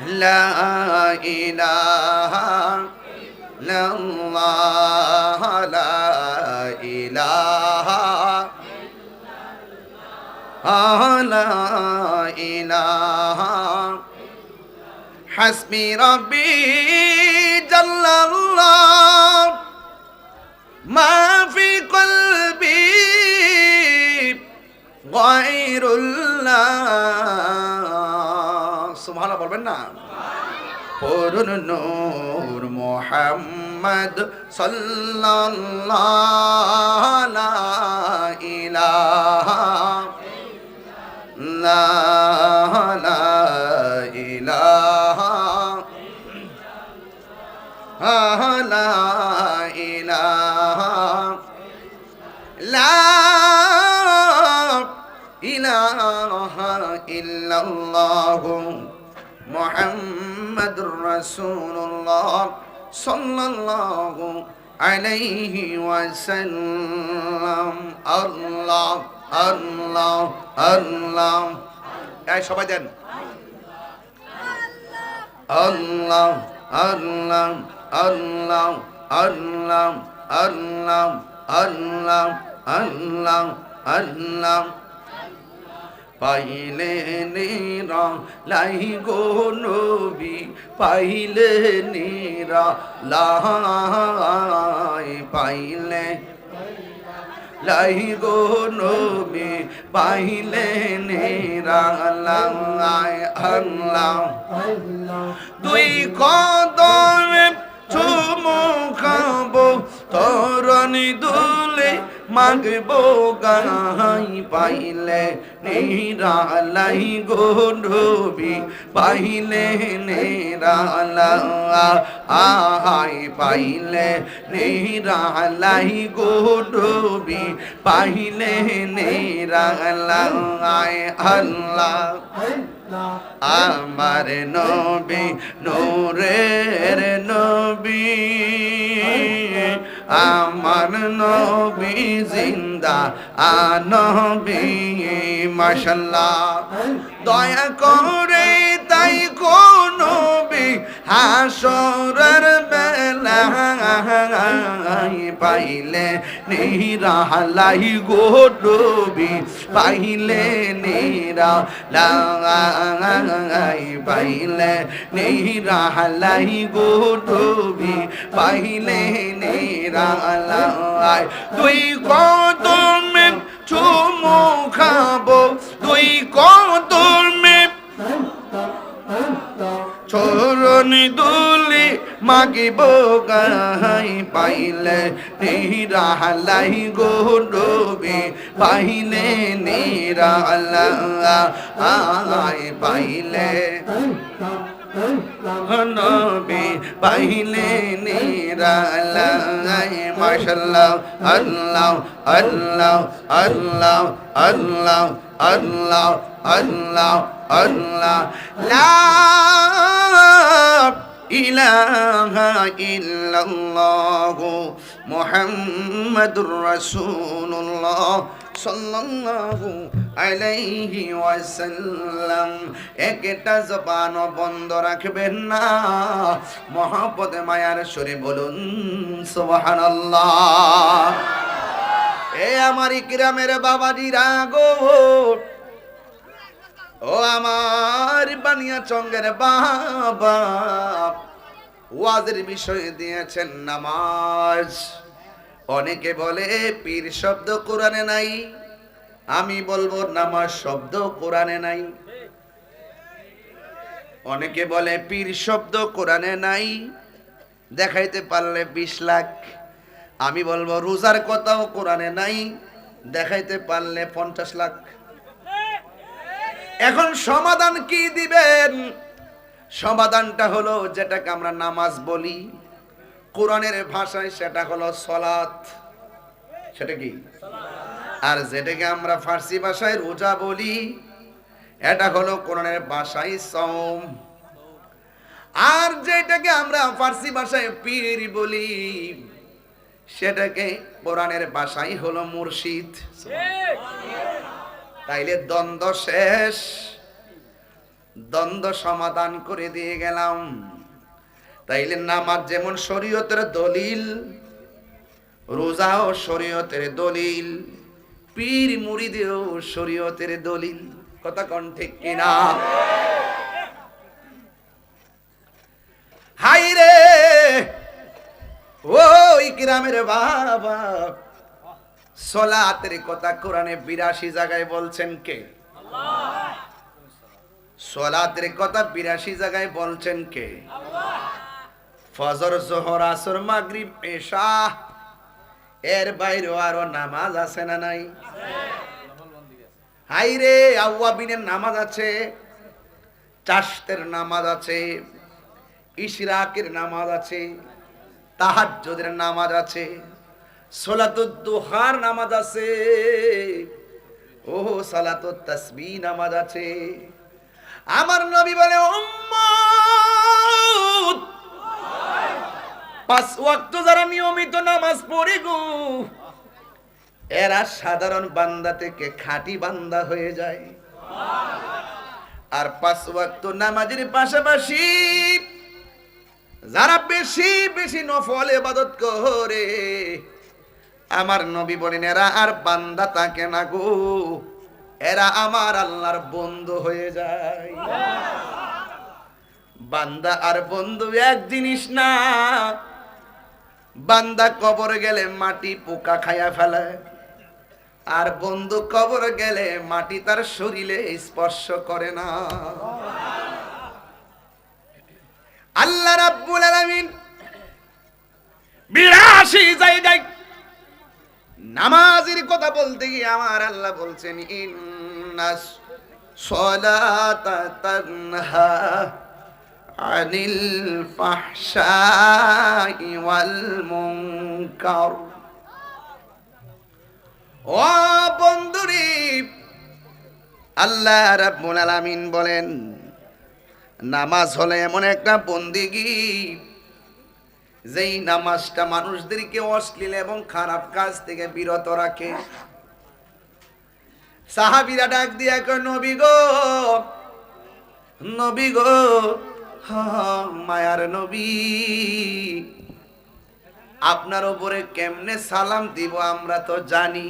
لا إله إلا الله لا إله لا إله حسبي ربي جل الله. ما في قلبي غير الله. সুবহানাল্লাহ বলবেন না? পূর্ণ নূর মোহাম্মদ সাল্লাল্লাহু আলাইহি ইলাহা ইল্লাল্লাহু ইলাহা ইল্লাল্লাহু মুহাম্মাদুর রাসূলুল্লাহ সাল্লাল্লাহু আলাইহি ওয়াসাল্লাম। আল্লাহ আল্লাহ আল্লাহ। এই সবাই দেন। আল্লাহ আল্লাহ আল্লাহ আল্লাহ আল্লাহ আল্লাহ আল্লাহ আল্লাহ। পাইলে নিরা লাই গো নবী, পাইলে নিরা লাই পাইলে লাই গো নবী, পাইলে নিরা লাই আল্লাহ। দুই কদমে চুমু খাব, তরণি দুলে মাগবো গাই পাইলে নিরালাই গো রবি পাইলে নিরালা, আহাই পাইলে নিরালাই গো রবি পাইলে নিরালাই আল্লাহ। আমার নবী, নূরের নবী। আমার নবী জিন্দা আনবী মাশাল্লাহ। দয়া করে তাই নবী হাসরের বেলায় পাইলে নিরালাই গো নবী, পাইলে নিরা লাই পাইলে নিরালাই গো নবী, পাইলে নিরালাই। তুই কদমে চুমু খাব তুই কদমে চরণি দুলি মাগিব গাই, পাইলে নিরালাই গো ডোবে পাইলে নিরালা আই পাইলে নবী, পাইলে নিরালাই। মাশাল্লাহ আল্লাহ আল্লাহ আল্লাহ আল্লাহ আল্লাহ আল্লাহ আল্লাহ। লা ইলাহা ইল্লাল্লাহ মুহাম্মাদুর রাসূলুল্লাহ সাল্লাল্লাহু আলাইহি ওয়াসাল্লাম। একটা জবান বন্ধ রাখবেন না। মহাপদে মায়ার সরে বলুন, সুবহানাল্লাহ। এ আমার ইকরামের বাবাজিরা গো। ও আমার বানিয়া চঙ্গের বাবা, ওয়াজের বিষয়ে দিয়েছেন নামাজ। অনেকে বলে, পীর শব্দ কোরআনে নাই। আমি বলব, নামাজ শব্দ কোরআনে নাই। অনেকে বলে, পীর শব্দ কোরআনে নাই। দেখাইতে পারলে বিশ লাখ। আমি বলব, রোজার কথাও কোরআনে নাই। দেখাইতে পারলে পঞ্চাশ লাখ। এখন সমাধান কি দিবেন? সমাধানটা হলো যেটাকে আমরা নামাজ বলি। কোরআনের ভাষায় সেটা হলো সলাত সেটা কি? আর যেটাকে আমরা ফার্সি ভাষায় রোজা বলি, এটা হলো কোরআনের ভাষায় সম আর যেটাকে আমরা ফার্সি ভাষায় পীর বলি, সেটাকে কোরআনের ভাষাই হলো মুর্শিদ। তাইলে দ্বন্দ্ব শেষ। দ্বন্দ্ব সমাধান করে দিয়ে গেলাম। তাইলে নামাজ যেমন শরীয়তের দলিল, রোজাও শরীয়তের দলিল, পীর মুড়িদেও শরীয়তের দলিল। কথা কন ঠিক কিনা? হাই রে ওই গ্রামের বাবা সলাতের কথা কোরআনে বিরাশি জায়গায় বলছেন কে? সলাতের কথা বিরাশি জায়গায় বলছেন কে? ফজর, জোহর, আসর, মাগরিব, এশা। এর বাইরেও আরও নামাজ আছে না নাই? হাই রে আউয়াবিনের নামাজ আছে, চাষতের নামাজ আছে, ইশরাকের নামাজ আছে, তাহাজ্জুদের নামাজ আছে। সোলাতুদ্দুহার নামাজ আছে। ও সালাতুত তাসবিহ নামাজ আছে। আমার নবী বলে পাঁচ ওয়াক্ত যারা নিয়মিত নামাজ পড়ে গো, এরা সাধারণ বান্দা থেকে খাঁটি বান্দা হয়ে যায়। আর পাঁচ ওয়াক্ত নামাজের পাশাপাশি যারা বেশি বেশি নফল এবাদত করে আমার নবী বলেন, এরা আর বান্দা তাকে না গো। এরা আমার আল্লাহর বন্ধু হয়ে যায়। বান্দা আর বন্ধু এক জিনিস না। বান্দা কবর গেলে মাটি পোকা খায়া ফেলে। আর বন্ধু কবর গেলে মাটি তার শরীরে স্পর্শ করে না। আল্লাহ রাব্বুল আলামিন বিরাশি জায়গায় নামাজের কথা বলতে গিয়ে আমার আল্লাহ বলছেন আনিল ও বন্ধুরি, আল্লাহ রাব্বুল আলামিন বলেন, নামাজ হলে এমন একটা বন্দিগি যেই নামাজটা মানুষদেরকে অশ্লীল এবং খারাপ কাজ থেকে বিরত রাখে। সাহাবিরা ডাক দিয়া কয়, নবী গো নবী গো মায়ার নবী, আপনার উপরে কেমনে সালাম দিব আমরা তো জানি।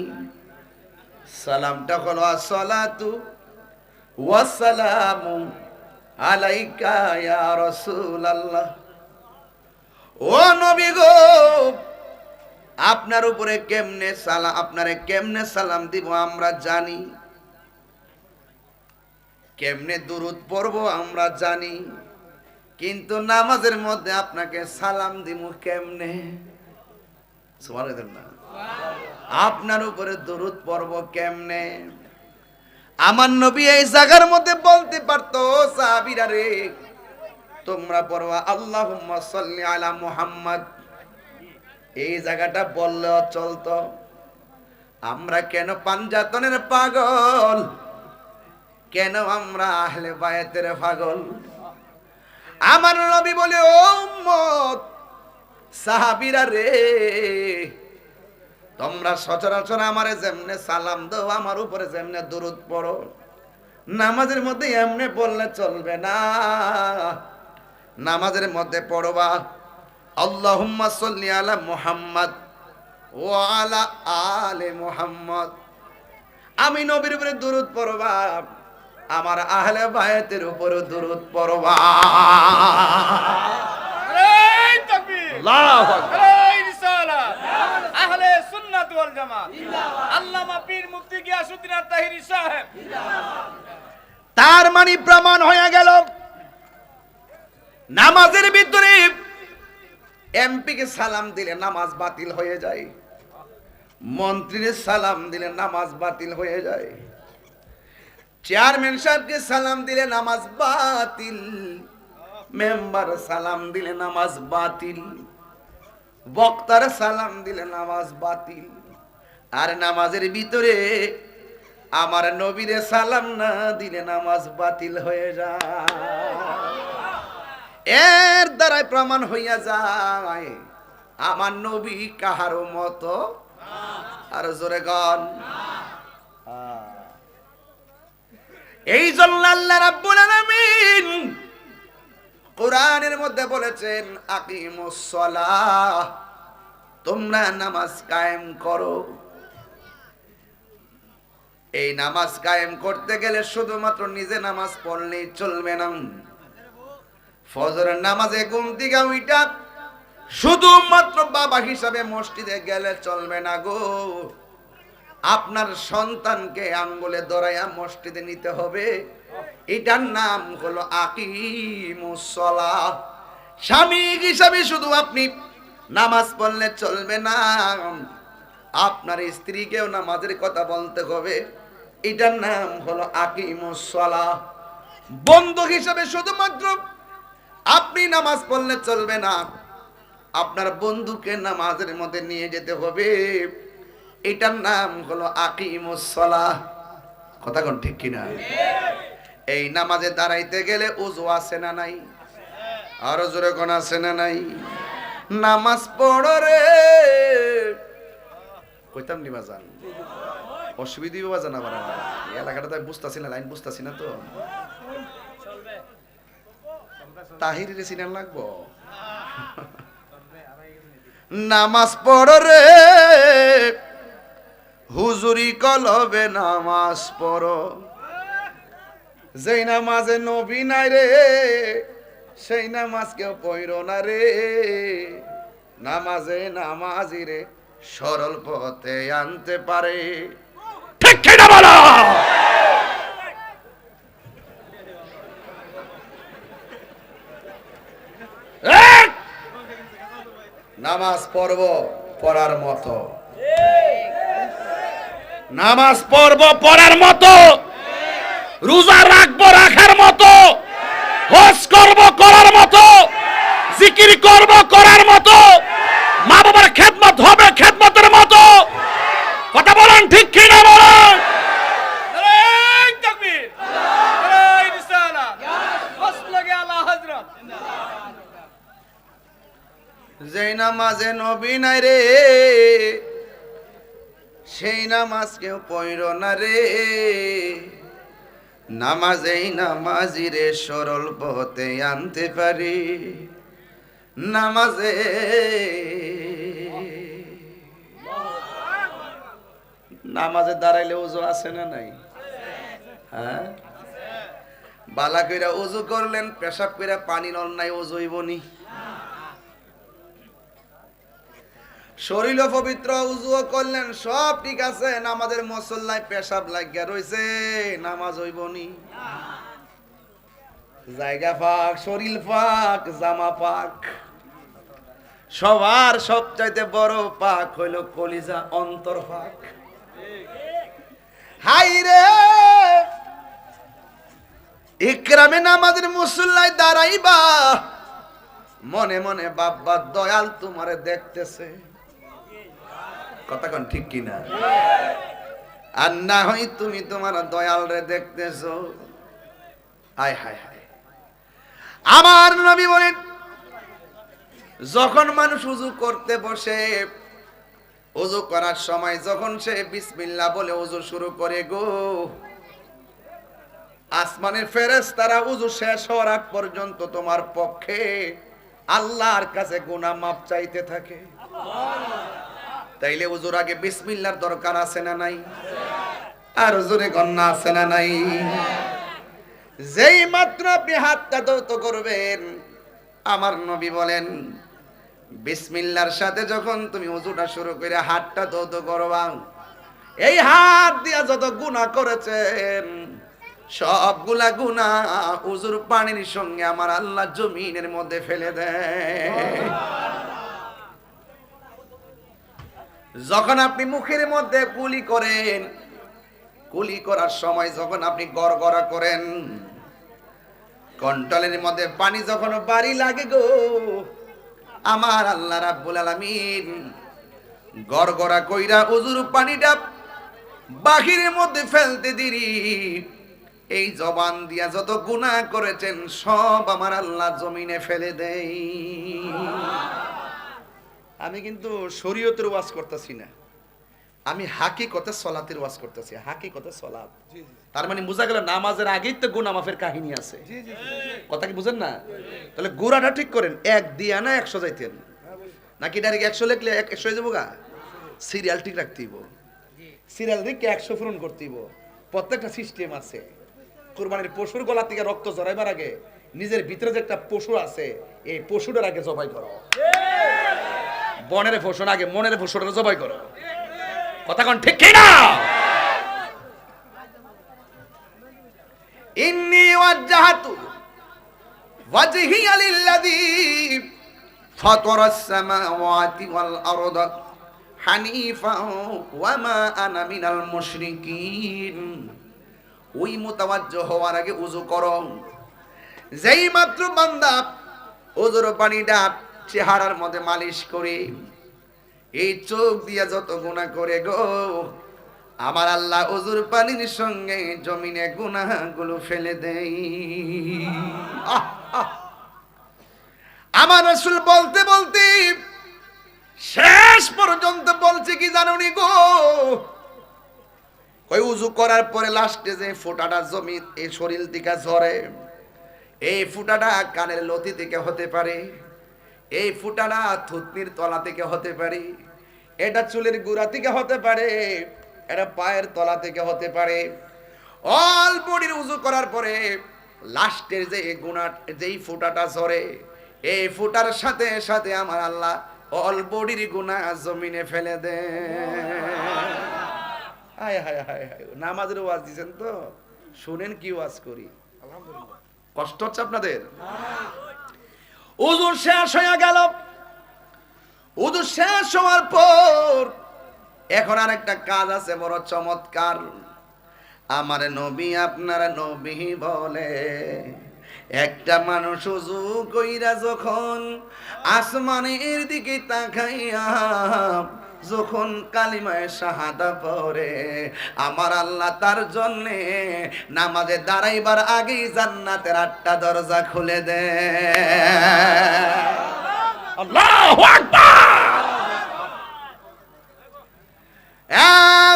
সালামটা হলো, আসসালাতু ওয়াসালামু আলাইকা ইয়া রাসূলুল্লাহ। ও নবী গো, আপনার উপরে কেমনে সালাম আপনারে কেমনে সালাম দিব আমরা জানি। কেমনে দুরুদ পড়ব আমরা জানি। কিন্তু নামাজের মধ্যে আপনাকে সালাম দিব কেমনে? আপনার উপরে দরুদ পড়ব কেমনে? আমার নবী এই জায়গার মধ্যে বলতে পারতো সাহাবীরা রে তোমরা পড়বা সাল্লি আলা মুহাম্মদ। এই জায়গাটা বললেও চলতো। আমরা কেন পাঞ্জাতনের পাগল? কেন আমরা আহলে বায়াতের পাগল? আমার নবী বলে, ও উম্মত, সাহাবীরা রে, তোমরা সচরাচর আমারে যেমনে সালাম দাও, আমার উপরে যেমনে দূরত পড়ো। নামাজের মধ্যে এমনে বললে চলবে না। নামাজের মধ্যে পড়বা। আল্লাহুম্মা সাল্লি আলা মুহাম্মদ ও আলা আলে মুহাম্মদ। আমি নবীর উপরে দরুদ পড়বা আমার আহলে বায়াতের উপরে দরুদ পড়বা। আল্লাহু আকবার। আহলে সুন্নাত ওয়াল জামাত। আল্লামা পীর মুফতি গিয়াসউদ্দিন আত-তাহিরি সাহেব। তার মানে প্রমাণ হয়ে গেল নামাজের ভিতরে এমপি কে সালাম দিলে নামাজ বাতিল হয়ে যায়। মন্ত্রীর সালাম দিলে নামাজ বাতিল হয়ে যায়। চেয়ারম্যান সাহেবকে সালাম দিলে নামাজ বাতিল। মেম্বার সালাম দিলে নামাজ বাতিল। বক্তার সালাম দিলে নামাজ বাতিল। আর নামাজের ভিতরে আমার নবীরে সালাম না দিলে নামাজ বাতিল হয়ে যায়। এর দ্বারাই প্রমাণ হইয়া যায়, আমার নবী কাহারও মত? আর জোরে গান। এই জন্য আল্লাহ রাব্বুল আলামিন কোরআনের মধ্যে বলেছেন, আকিমুস সালাহ তোমরা নামাজ কায়েম করো। এই নামাজ কায়েম করতে গেলে শুধুমাত্র নিজে নামাজ পড়লেই চলবে না। ফজরের নামাজে ঘুম থেকে উইটা শুধুমাত্র বাবা হিসাবে মসজিদে গেলে চলবে না গো। আপনার সন্তানকে আঙ্গুলে ধরাইয়া মসজিদে নিতে হবে। এটার নাম হলো আকিমুসলা স্বামী হিসাবে শুধু আপনি নামাজ পড়লে চলবে না। আপনার স্ত্রীকেও নামাজের কথা বলতে হবে। এটার নাম হলো আকিমুসলা বন্ধু হিসাবে শুধুমাত্র আপনি নামাজ পড়লে চলবে না। আপনার বন্ধুকে নামাজের মধ্যে নিয়ে যেতে হবে। এটার নাম হলো আকিমুসলা কথা কোন ঠিক কিনা? এই নামাজে দাঁড়াইতে গেলে উজু আছে না নাই? আরও জোরে কোন আছে না নাই? নামাজ পড়ো রে। কইতাম নি বাজান? অসুবিধা বাজান আবার এলাকাটা তো আমি বুঝতাছি না, লাইন বুঝতাছি না তো। তাহির রে সিনেন লাগবো? নামাজ পড়ো রে, হুজুরি কলবে নামাজ পড়ো। যেই নামাজে নবী নাই রে, সেই নামাজ কেউ পড়ল না রে। নামাজে নামাজি রে, সরল পথে আনতে পারে। ঠিক বলো এক! নামাজ পড়ব পড়ার মতো। নামাজ পড়ব পড়ার মতো। রোজা রাখব রাখার মতো। হজ করব করার মতো। জিকির করব করার মতো। মা বাবার খেদমত হবে খেদমতের মতো। কথা বলেন ঠিক কিনা বলেন? যেই নামাজে নবী নাই রে, সেই নামাজ কেউ পড়ল না রে। নামাজেই নামাজি রে, সরল পথে আনতে পারি। নামাজে নামাজে দাঁড়াইলে উজু আছে না নাই? হ্যাঁ? বালা কইরা উজু করলেন, পেশাব কইরা পানি নল নাই উজুইব শরীর পবিত্র, উজুও করলেন, সব ঠিক আছে, নামাজের মসল্লায় পেশাব লাগিয়া রইছে, নামাজ হইব জায়গা পাক, শরীর পাক, জামা পাক। সবার সবচাইতে বড় পাক হইল কলিজা অন্তর পাক। হাই রে ইকরামে নামাজের মুসল্লায় দাঁড়াইবা। মনে মনে বাব্বা দয়াল তোমারে দেখতেছে। কথা ঠিক কিনা? আর না হয় তুমি তোমার দয়াল রে দেখতেছো। আয় হায় হায়। আমার নবী বলেন, যখন মানুষ উজু করতে বসে, উজু করার সময় যখন সে বিসমিল্লাহ বলে উজু শুরু করে গো, আসমানের ফেরেস তারা উজু শেষ হওয়ার আগ পর্যন্ত তোমার পক্ষে আল্লাহর কাছে গুনাহ মাপ চাইতে থাকে। তাইলে উজুর আগে বিসমিল্লার দরকার আছে না নাই? আর উজুরে গন্না আছে না নাই? যেই মাত্র আপনি হাতটা দৌত করবেন, আমার নবী বলেন, বিসমিল্লার সাথে যখন তুমি উজুটা শুরু করে হাতটা দৌত করবা, এই হাত দিয়া যত গুনাহ করেছেন, সবগুলা গুনাহ উজুর পানির সঙ্গে আমার আল্লাহ জমিনের মধ্যে ফেলে দেয়। যখন আপনি মুখের মধ্যে কুলি করেন, কুলি করার সময় যখন আপনি গড়গড়া করেন, কন্টলের মধ্যে পানি যখন বাড়ি লাগে গো, আমার আল্লাহ রাব্বুল আলামিন গড়গড়া কইরা উজুর পানিটা বাহিরের মধ্যে ফেলতে দিরি। এই জবান দিয়া যত গুনাহ করেছেন, সব আমার আল্লাহ জমিনে ফেলে দেই আমি কিন্তু শরীয়তের ওয়াজ করতেছি না। আমি হাকিকতে সলাতের ওয়াজ করতেছি হাকিকতে সলাত তার মানে বোঝা গেল নামাজের আগেই তো গুনা মাফের কাহিনী আছে। কথা কি বুঝেন না? তাহলে গোড়াটা ঠিক করেন এক দিয়া না একশো যাইতেন। নাকি ডাইরেক্ট একশো লিখলে এক- একশো যাব গা? সিরিয়াল ঠিক রাখতেইব সিরিয়াল দেখে একশো পূরণ করতেইব প্রত্যেকটা সিস্টেম আছে। কোরবানির পশুর গলা থেকে রক্ত জড়াইবার আগে নিজের ভিতরে যে একটা পশু আছে এই পশুটার আগে জবাই করো। বনের পশুর আগে মনের পশুটার জবাই করো। কথা কোন ঠিক কি না ইন্নি ওয়াজ্জাহাতু ওয়াজহিয়া লিল্লাযী ফাতারাস সামাওয়াতি ওয়াল আরদা হানিফা ওয়া মা আনা মিনাল মুশরিকিন। ওই মোতাবাজ্য হওয়ার আগে উজু করো। যেই মাত্র বান্দা ওজোর পানিটা চেহারার মধ্যে মালিশ করে। এই চোখ দিয়া যত গুণা করে গো, আমার আল্লাহ অজুর পানির সঙ্গে জমিনে গুনাহগুলো ফেলে দেই। আমার রসুল বলতে বলতে শেষ পর্যন্ত বলছে কি জানুনি গো? ওই উজু করার পরে লাস্টে যে ফোঁটাটা জমি, এই শরীর থেকে ঝরে, এই ফুটাটা কানের লতি থেকে হতে পারে। এই ফুটাটা থুতনির তলা থেকে হতে পারে, এটা চুলের গুড়া থেকে হতে পারে, এটা পায়ের তলা থেকে হতে পারে। অল বডির উজু করার পরে লাস্টের যে গুণা, যেই ফুটাটা ঝরে, এই ফুটার সাথে সাথে আমার আল্লাহ অল বডির গুণা জমিনে ফেলে দে হায় হায় হায় হায়, নামাজের ওয়াজ দিছেন তো? শুনেন কি ওয়াজ করি? কষ্ট হচ্ছে আপনাদের? উজু শেষ হইয়া গেল। উজু শেষ হওয়ার পর এখন আর একটা কাজ আছে, বড় চমৎকার। আমার নবী আপনার নবী বলে, একটা মানুষ উজু কইরা যখন আসমানের দিকে তাকাইয়া যখন কালিমায় শাহাদা পড়ে আমার আল্লাহ তার জন্যে নামাজে দাঁড়াইবার আগেই জান্নাতের আটটা দরজা খুলে দে। আল্লাহু আকবার!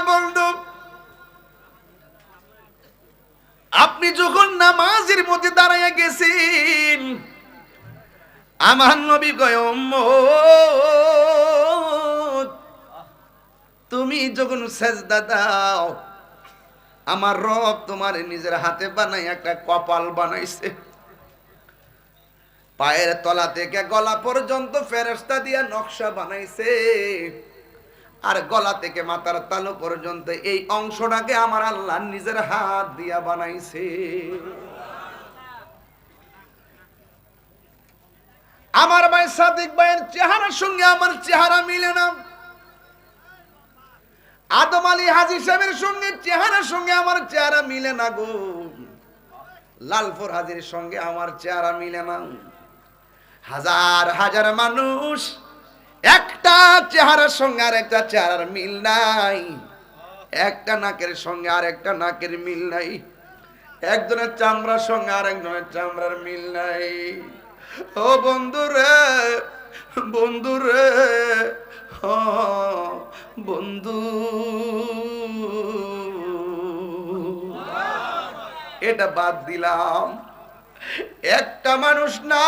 বন্ধু আপনি যখন নামাজের মধ্যে দাঁড়াইয়া গেছেন আমার নবী "উম্মত, তুমি যখন সেজদা দাও, আমার রব তোমার নিজের হাতে বানাই, একটা কপাল বানাইছে। পায়ের তলা থেকে গলা পর্যন্ত ফেরস্তা দিয়া নকশা বানাইছে। আর গলা থেকে মাথার তালু পর্যন্ত এই অংশটাকে আমার আল্লাহ নিজের হাত দিয়া বানাইছে। আমার ভাই সাদিক ভাইয়ের চেহারার সঙ্গে আমার চেহারা মিলে না। আদম আলী হাজি সাহেবের সঙ্গে, চেহারার সঙ্গে আমার চেহারা মিলে না গো। লালপুর হাজির সঙ্গে আমার চেহারা মিলে না। হাজার হাজার মানুষ একটা চেহারার সঙ্গে আর একটা চেহারার মিল নাই। একটা নাকের সঙ্গে আর একটা নাকের মিল নাই। একজনের চামড়ার সঙ্গে আর একজনের চামড়ার মিল নাই। ও বন্ধু রে রে বন্ধু। এটা বাদ দিলাম। একটা মানুষ না,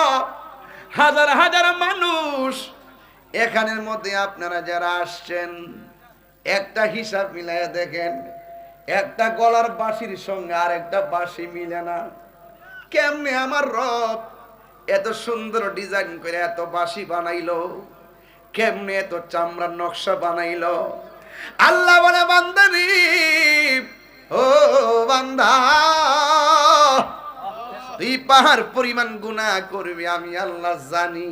হাজার হাজার মানুষ। এখানের মধ্যে আপনারা যারা আসছেন, একটা হিসাব মিলাইয়া দেখেন, একটা গলার বাঁশির সঙ্গে আর একটা বাঁশি মিলে না। কেমনে আমার রব এত সুন্দর ডিজাইন করে এত বাঁশি বানাইলো? কেমনে এত চামড়ার নকশা বানাইল? আল্লাহ বলে বান্দারি ও বান্দা, তুই পাহাড় পরিমাণ গুণা করবি, আমি আল্লাহ জানি।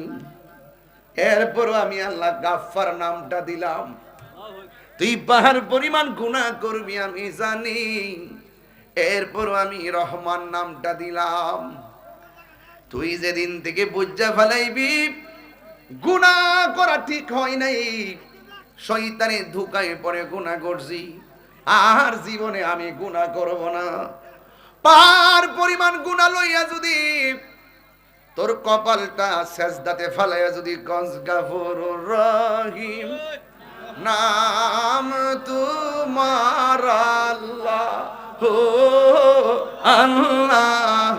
এরপরও আমি আল্লাহ গাফার নামটা দিলাম। তুই পাহাড় পরিমাণ গুণা করবি, আমি জানি। এরপরও আমি রহমান নামটা দিলাম। তুই যেদিন থেকে বুঝা ফেলাইবি গুণা করা ঠিক হয় নাই। শয়তানে ধুকায় পরে গুণা করছি আর জীবনে আমি গুণা করব না। পার পরিমাণ গুণা লইয়া যদি তোর কপালটা সেজদাতে ফালাইয়া যদি গঞ্জ গাফর রহিম, নাম তোমার আল্লাহ আল্লাহ।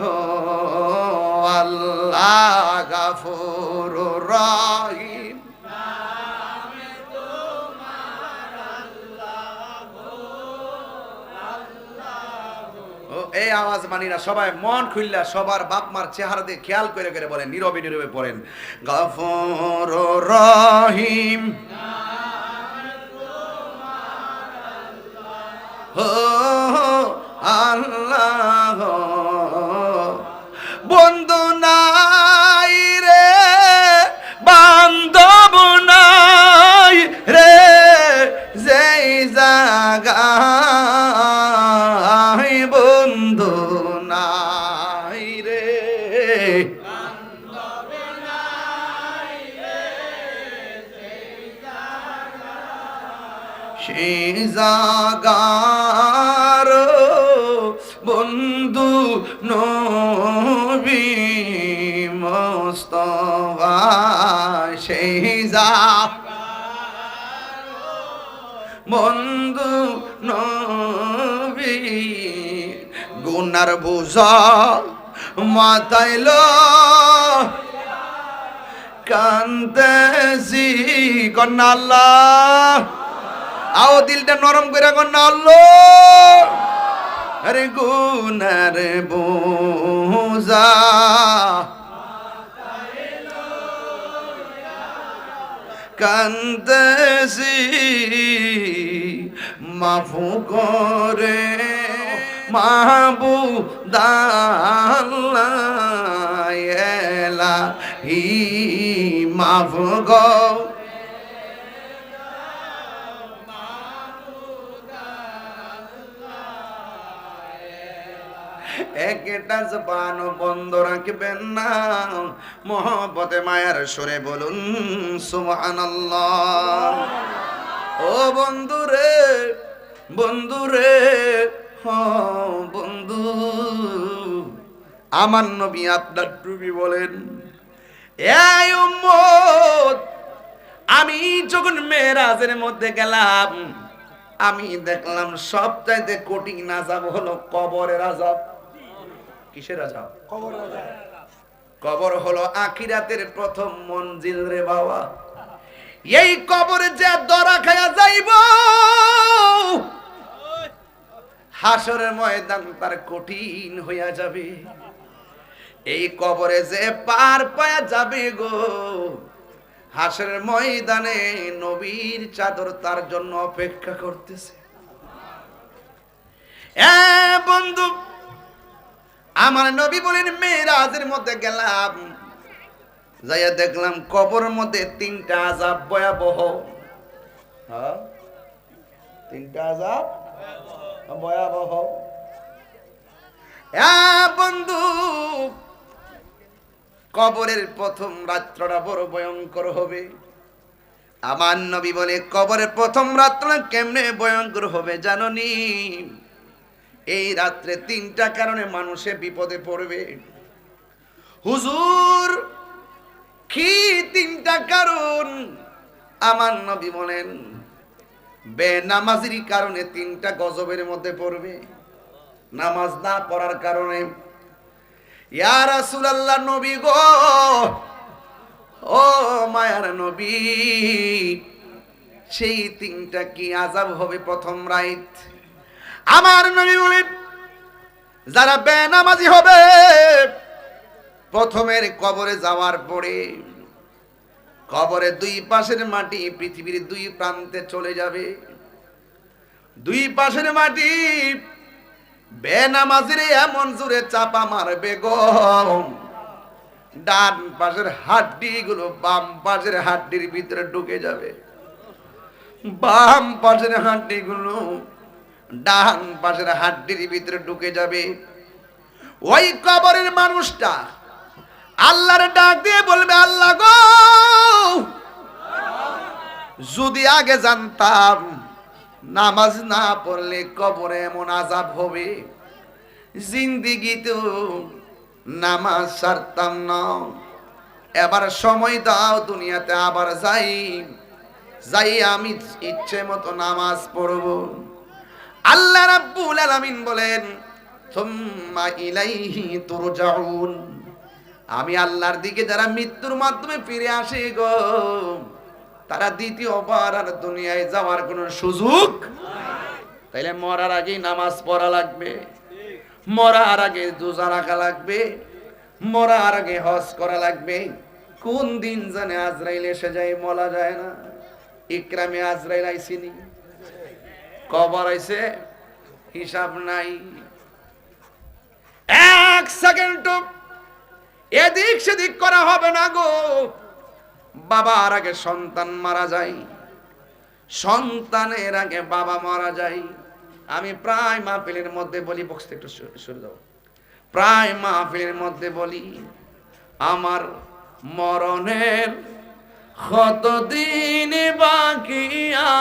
আল্লাহ গাফুর রহিম। এই আওয়াজ মানি না, সবাই মন খুললা সবার বাপ মার চেহারা দিয়ে খেয়াল করে করে বলেন, নীরবে নীরবে পড়েন। গফর রহিম। হো বন্ধু নবী, গুনার বুঝা মাতাইল কান্দেছি কন্যা আল্লাহ। আও দিলটা নরম করে কন্যা আল্লাহ। আরে গুনার বোঝা। কান্দেছি মাফু করে মাহবু দাল্লা হি মাফু গো। একটা জবান বন্ধ রাখবেন না। মোহব্বতে, মায়ার সরে বলুন, সুবহানাল্লাহ। ও বন্ধু রে বন্ধু রে বন্ধু। আমার নবী আপনার টুপি বলেন আমি যখন মেয়েরাজের মধ্যে গেলাম, আমি দেখলাম সবচাইতে কঠিন আজাব হলো কবরের আজাব কিসের আজাব কবর হলো আখিরাতের প্রথম মঞ্জিল রে বাবা। এই কবরে যে দরা খায়া যাইব হাসরের ময়দান তার কঠিন হইয়া যাবে। এই কবরে যে পার পায়া যাবে গো হাসরের ময়দানে নবীর চাদর তার জন্য অপেক্ষা করতেছে। এ বন্ধু আমার নবী বলেন, মেয়েরাজের মধ্যে গেলাম। যাইয়া দেখলাম কবর মধ্যে তিনটা আজাব ভয়াবহ। হ্যাঁ? তিনটা আজাব ভয়াবহ। বন্ধু, কবরের প্রথম রাত্রটা বড় ভয়ঙ্কর হবে। আমার নবী বলে, কবরের প্রথম রাত্রটা কেমনে ভয়ঙ্কর হবে জাননি? এই রাত্রে তিনটা কারণে মানুষে বিপদে পড়বে। হুজুর, কি তিনটা কারণ? আমার নবী বলেন, বেনামাজির কারণে তিনটা গজবের মধ্যে পড়বে। নামাজ না পড়ার কারণে। ইয়া রাসূলুল্লাহ নবী গো, ও মায়ার নবী, সেই তিনটা কি আজাব হবে প্রথম রাইত আমার নবী বলেন, যারা বেনামাজি হবে, প্রথমের কবরে যাওয়ার পরে কবরে দুই পাশের মাটি পৃথিবীর দুই প্রান্তে চলে যাবে। দুই পাশের মাটি বেনামাজিরে এমন জোরে চাপা মারবে গো। ডান পাশের হাড্ডি গুলো বাম পাশের হাড্ডির ভিতরে ঢুকে যাবে। বাম পাশের হাড্ডি গুলো ডান পাশের হাড্ডির ভিতরে ঢুকে যাবে। ওই কবরের মানুষটা আল্লাহর ডাক দিয়ে বলবে, আল্লাহ গো, যদি আগে জানতাম নামাজ না পড়লে কবরে এমন আজাব হবে। জিন্দিগি তো নামাজ সারতাম না। এবার সময় দাও, দুনিয়াতে আবার যাই। যাই আমি ইচ্ছে মতো নামাজ পড়ব। আল্লাহ রাব্বুল আলামিন বলেন, সুম্মা ইলাইহি তুরজাউন। আমি আল্লাহর দিকে যারা মৃত্যুর মাধ্যমে ফিরে আসে গো, তারা দ্বিতীয়বার আর দুনিয়ায় যাওয়ার কোনো সুযোগ তাইলে মরার আগে নামাজ পড়া লাগবে, মরার আগে রোজা রাখা লাগবে, মরার আগে হজ করা লাগবে। কোন দিন জানে আজরাইল এসে যায়, মলা যায় না। ইকরামে আজরাইল আইসিনি। কবর আইছে হিসাব নাই। এক সেকেন্ড এদিক সেদিক করা হবে না গো। বাবার আগে সন্তান মারা যায়, সন্তানের আগে বাবা মারা যায়। আমি প্রায় মাহফিলের মধ্যে বলি বক্সতে একটু সরে দাও। প্রায় মাহফিলের মধ্যে বলি, আমার মরণের কতদিন বাকি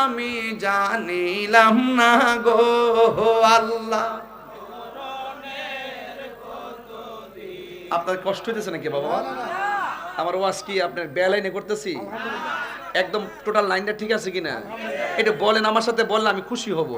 আমি জানিলাম না গো আল্লাহ। আপনার কষ্ট হইতেছে নাকি বাবা? আমার ওয়াজ কি আপনার বেলাইনে করতেছি? একদম টোটাল লাইনটা ঠিক আছে কিনা? এটা বলেন, আমার সাথে বললে আমি খুশি হব।